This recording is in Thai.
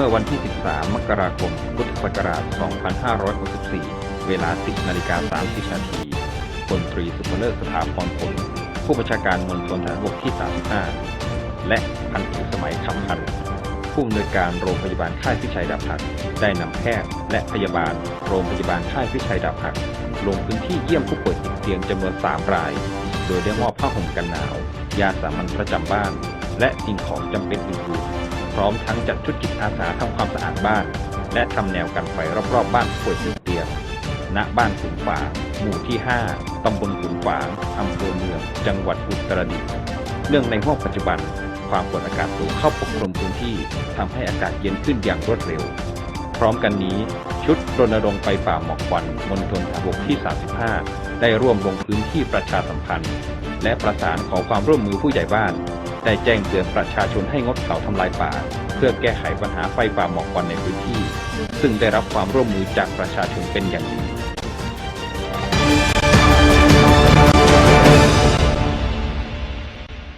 มื่อวันที่ 13 มกราคม พุทธศักราช 2564 เวลา 10 นาฬิกา 30 นาทีพลตรีสุภเลิศสถาพรผลผู้บัญชาการมณฑลทหารบกที่ 35 และพันเอกสมัยคำพันธ์ผู้อำนวยการโรงพยาบาลค่ายพิชัยดาบหัก ได้นำแพทย์และพยาบาลโรงพยาบาลค่ายพิชัยดาบหัก ลงพื้นที่เยี่ยมผู้ป่วยติดเตียงจำนวน 3 ราย โดยได้มอบผ้าห่มกันหนาว ยาสามัญประจำบ้าน และสิ่งของจำเป็นอื่นๆ ร้อมทั้งจัดชุดจิตอาสาทำความสะอาดบ้าน และทำแนวกันไฟรอบๆบ้านผู้ป่วยติดเตียงณบ้านขุนฝางหมู่ที่ 5 ตำบลขุนฝางอำเภอเมือง จังหวัดอุตรดิตถ์เนื่องในห้วงปัจจุบัน ความกดอากาศสูงเข้าปกคลุมพื้นที่ทำให้อากาศเย็นขึ้นอย่างรวดเร็ว พร้อมกันนี้ ชุดรณรงค์ไฟป่าหมอกควันมณฑลทหารบกที่ 35 ได้ร่วมลงพื้นที่ประชาสัมพันธ์ และประสานขอความร่วมมือผู้ใหญ่บ้าน ได้แจ้งเตือนประชาชนให้งดเผาทำลายป่า เพื่อแก้ไขปัญหาไฟป่าหมอกควันในพื้นที่ ซึ่งได้รับความร่วมมือจากประชาชนเป็นอย่างดี